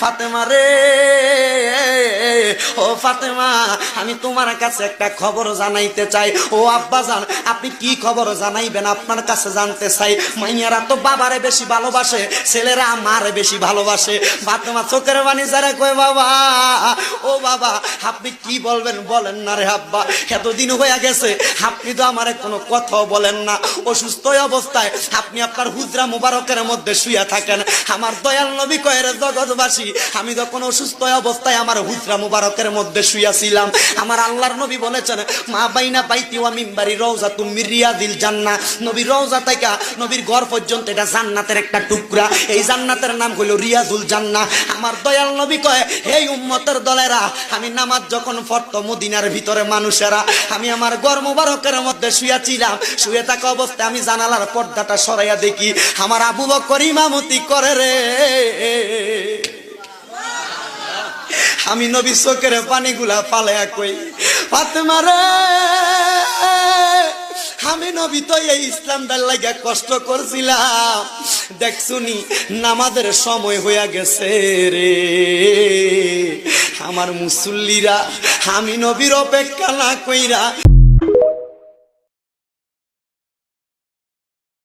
ফাতেমা রে ও ফাতেমা, আমি তোমার কাছে একটা খবর জানাইতে চাই। ও আব্বা জান আপনি কি খবর জানাইবেন? আপনার কাছে জানতে চাই। মাইয়ারা তো বাবারে বেশি ভালোবাসে, ছেলেরা মারে বেশি ভালোবাসে। ফাতেমা, চোখের বাণী যারা কয়, বাবা, ও বাবা, আপনি কি বলবেন? বলেন না রে আব্বা, এতদিন হয়ে গেছে, আপনি তো আমার কোনো কথাও বলেন না। অসুস্থ অবস্থায় আপনি আপনার হুজরা মুবারকের মধ্যে শুয়ে থাকেন। আমার দয়াল নবী কয়ের জগৎবাসী, আমি যখন অসুস্থ অবস্থায় আমার হুজরা মুবারকের মধ্যে শুয়াছিলাম আমার আল্লাহর নবী বলেছেন, মা বাইনা বাইতি ওয়া মিম্বারি রওজা তুমি রিয়াদিল জান্নাহ নবী রওজা থেকে নবীর ঘর পর্যন্ত এটা জান্নাতের একটা টুকরা। এই জান্নাতের নাম হলো রিয়াজুল জান্নাহ আমার দয়াল নবী কয় এই উম্মতের দলেরা, আমি নামাজ যখন পড়তো মদিনার ভিতরে মানুষেরা, আমি আমার গর মুবারকের মধ্যে শুয়েছিলাম শুয়ে থাকা অবস্থায় আমি জানালার পর্দাটা সরাইয়া দেখি, আমার আবু বকর ইমামতি করে রে। আমি নবী চোখের পানিগুলা পালায়া কই পাতে মারে আমি নবী তো এই ইসলামদার লাগে কষ্ট করছিলাম। দেখছুনি নামাদের সময় হইয়া গেছে রে। আমার মুসল্লিরা, আমি নবীর অপেক্ষা না কইরা